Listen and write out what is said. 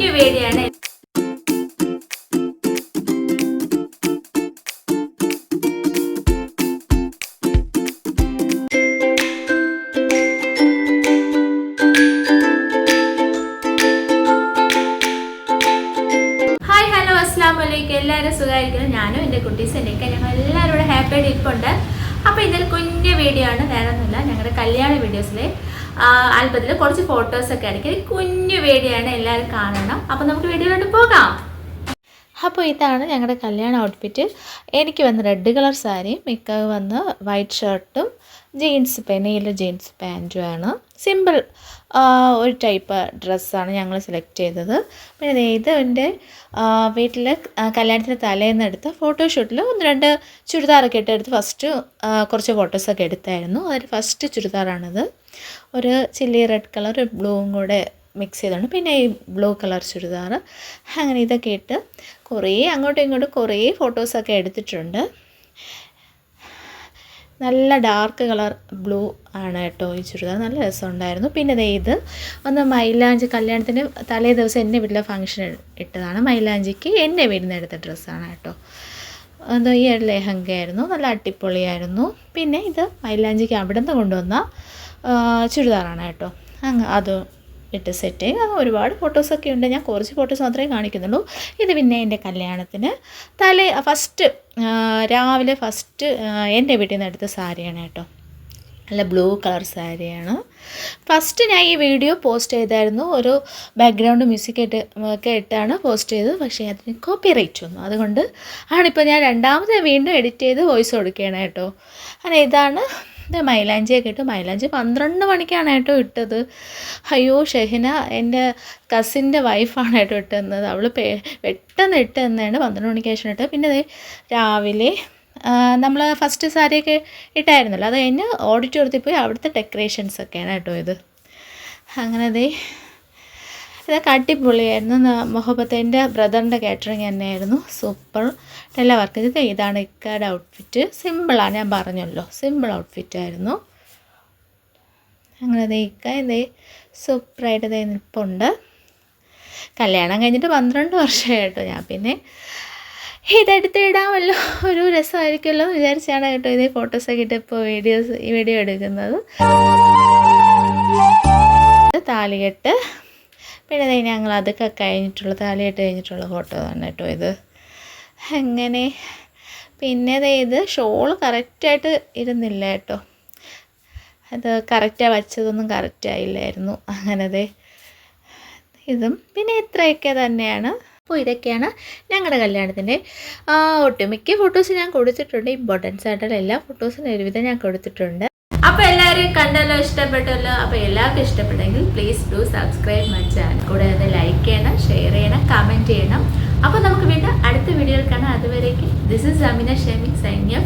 കുഞ്ഞു പേടിയാണ് എല്ലാവരും സുഖമായിരിക്കുന്നു. ഞാനും എന്റെ കുട്ടീസ് എന്റെ ഒക്കെ ഞങ്ങൾ എല്ലാവരും ഇവിടെ ഹാപ്പി ആയിട്ട് ഇരിപ്പുണ്ട്. അപ്പോൾ ഇതിൽ കുഞ്ഞു വീഡിയോ ആണ് വേറെ ഒന്നുമില്ല ഞങ്ങളുടെ കല്യാണ വീഡിയോസിലെ ആൽബത്തിൽ കുറച്ച് ഫോട്ടോസൊക്കെ ആയിരിക്കും. കുഞ്ഞു വീഡിയോ ആണ് എല്ലാവരും കാണണം. അപ്പോൾ നമുക്ക് വീഡിയോയിലോട്ട് പോകാം. അപ്പോൾ ഇതാണ് ഞങ്ങളുടെ കല്യാണ ഔട്ട്ഫിറ്റ് എനിക്ക് വന്ന് റെഡ് കളർ സാരിയും മിക്ക വന്ന് വൈറ്റ് ഷർട്ടും ജീൻസ് നീല ജീൻസ് പാന്റുമാണ് സിമ്പിൾ ഒരു ടൈപ്പ് ഡ്രസ്സാണ് ഞങ്ങൾ സെലക്ട് ചെയ്തത്. പിന്നെ ഇത് എന്റെ വീട്ടിൽ കല്യാണത്തിന് തലേന്ന് എടുത്ത ഫോട്ടോഷൂട്ടിൽ ഒന്ന് രണ്ട് ചുരിദാറൊക്കെ ഇട്ട് എടുത്ത് ഫസ്റ്റ് കുറച്ച് ഫോട്ടോസൊക്കെ എടുത്തായിരുന്നു. അതിൽ ഫസ്റ്റ് ചുരിദാറാണിത്. ഒരു ചില്ലി റെഡ് കളർ ബ്ലൂവും കൂടെ മിക്സ് ചെയ്താണ്. പിന്നെ ഈ ബ്ലൂ കളർ ചുരിദാർ അങ്ങനെ ഇതൊക്കെ ഇട്ട് കുറേ അങ്ങോട്ടും ഇങ്ങോട്ടും കുറേ ഫോട്ടോസൊക്കെ എടുത്തിട്ടുണ്ട്. നല്ല ഡാർക്ക് കളർ ബ്ലൂ ആണ് കേട്ടോ ഈ ചുരിദാർ. നല്ല രസമുണ്ടായിരുന്നു. പിന്നെ ദേ ഇത് ഒന്ന് മൈലാഞ്ചി കല്യാണത്തിന് തലേ ദിവസം എന്റെ വീട്ടിലെ ഫംഗ്ഷൻ ഇട്ടതാണ്. മൈലാഞ്ചിക്ക് എന്റെ വീട്ടിൽ നിന്ന് എടുത്ത ഡ്രസ്സാണ് കേട്ടോ. അത് ഈ ഒരു ലെഹങ്കയായിരുന്നു. നല്ല അടിപൊളിയായിരുന്നു. പിന്നെ ഇത് മൈലാഞ്ചിക്ക് അവിടെ നിന്ന് കൊണ്ടുവന്ന ചുരിദാറാണ് കേട്ടോ. അങ്ങ് അത് ഇട്ട് സെറ്റ് ചെയ്യും അത് ഒരുപാട് ഫോട്ടോസൊക്കെ ഉണ്ട്. ഞാൻ കുറച്ച് ഫോട്ടോസ് മാത്രമേ കാണിക്കുന്നുള്ളൂ. ഇത് പിന്നെ എന്റെ കല്യാണത്തിന്. തലേ ഫസ്റ്റ് രാവിലെ ഫസ്റ്റ് എന്റെ വീട്ടിൽ നിന്ന് എടുത്ത സാരിയാണ് കേട്ടോ. നല്ല ബ്ലൂ കളർ സാരിയാണ്. ഫസ്റ്റ് ഞാൻ ഈ വീഡിയോ പോസ്റ്റ് ചെയ്തായിരുന്നു. ഒരു ബാക്ക്ഗ്രൗണ്ട് മ്യൂസിക് ഇട്ട് ഒക്കെ ഇട്ടാണ് പോസ്റ്റ് ചെയ്തത്. പക്ഷേ അതിന് കോപ്പി റേറ്റ് വന്നു. അതുകൊണ്ട് ആണിപ്പോൾ ഞാൻ രണ്ടാമത് വീണ്ടും എഡിറ്റ് ചെയ്ത് വോയിസ് കൊടുക്കുകയാണ് കേട്ടോ. അങ്ങനെ ഇതാണ് ഇത് മൈലാഞ്ചിയൊക്കെ ഇട്ട്. മൈലാഞ്ചി പന്ത്രണ്ട് മണിക്കാണ് കേട്ടോ ഇട്ടത്. അയ്യോ ഷെഹിന എന്റെ കസിന്റെ വൈഫാണ് കേട്ടോ ഇട്ടുന്നത്. അവൾ പേ പെട്ടെന്ന് ഇട്ട് തന്നെയാണ് പന്ത്രണ്ട് മണിക്ക് ശേഷം ഇട്ടത്. പിന്നെ രാവിലെ നമ്മൾ ഫസ്റ്റ് സാരിയൊക്കെ ഇട്ടായിരുന്നല്ലോ. അത് കഴിഞ്ഞ് ഓഡിറ്റോറിയത്തിൽ പോയി അവിടുത്തെ ഡെക്കറേഷൻസ് ഒക്കെയാണ് കേട്ടോ ഇത്. അങ്ങനെ ദേ ഇതൊക്കെ അടിപൊളിയായിരുന്നു മുഹബത്തിന്റെ ബ്രദറിന്റെ കാറ്ററിങ് തന്നെയായിരുന്നു. സൂപ്പർ. എല്ലാ വർക്ക് ചെയ്ത് ഇതാണ് ഇക്കയുടെ ഔട്ട്ഫിറ്റ് സിമ്പിളാണ് ഞാൻ പറഞ്ഞല്ലോ. സിമ്പിൾ ഔട്ട്ഫിറ്റായിരുന്നു അങ്ങനെ ഇക്ക ഇതേ സൂപ്പറായിട്ട് ഇതേ നിൽപ്പുണ്ട്. കല്യാണം കഴിഞ്ഞിട്ട് പന്ത്രണ്ട് വർഷമായിട്ടോ ഞാൻ പിന്നെ ഇതെടുത്ത് ഇടാമല്ലോ. ഒരു രസമായിരിക്കുമല്ലോ എന്ന് വിചാരിച്ചാണ് കേട്ടോ ഇതേ ഫോട്ടോസൊക്കെ ഇട്ട് ഇപ്പോൾ വീഡിയോസ് വീഡിയോ എടുക്കുന്നത്. താലികെട്ട് പിന്നെ ഞങ്ങൾ അതൊക്കെ കഴിഞ്ഞിട്ടുള്ള തലയിട്ട് കഴിഞ്ഞിട്ടുള്ള ഫോട്ടോ ആണ് കേട്ടോ ഇത്. അങ്ങനെ പിന്നെ ഇത് ഷോൾ കറക്റ്റായിട്ട് ഇരുന്നില്ല കേട്ടോ. അത് കറക്റ്റാണ് വച്ചതൊന്നും കറക്റ്റായില്ലായിരുന്നു അങ്ങനത്തെ ഇതും പിന്നെ ഇത്രയൊക്കെ തന്നെയാണ്. അപ്പോൾ ഇതൊക്കെയാണ് ഞങ്ങളുടെ കല്യാണത്തിന്റെ ഒട്ടുമിക്ക ഫോട്ടോസ് ഞാൻ കൊടുത്തിട്ടുണ്ട്. ഇമ്പോർട്ടൻസ് ആയിട്ടുള്ള എല്ലാ ഫോട്ടോസും ഒരുവിധം ഞാൻ കൊടുത്തിട്ടുണ്ട്. അപ്പോൾ എല്ലാവരും കണ്ടല്ലോ ഇഷ്ടപ്പെട്ടല്ലോ. അപ്പൊ എല്ലാവർക്കും ഇഷ്ടപ്പെട്ടെങ്കിൽ please do subscribe my channel കൂടാതെ ലൈക്ക് ചെയ്യണം ഷെയർ ചെയ്യണം കമന്റ് ചെയ്യണം. അപ്പൊ നമുക്ക് വീണ്ടും അടുത്ത വീഡിയോയിൽ കാണാം. അതുവരേക്കും ദിസ് ഇസ് അമിന ഷെമിക് സൈന്യം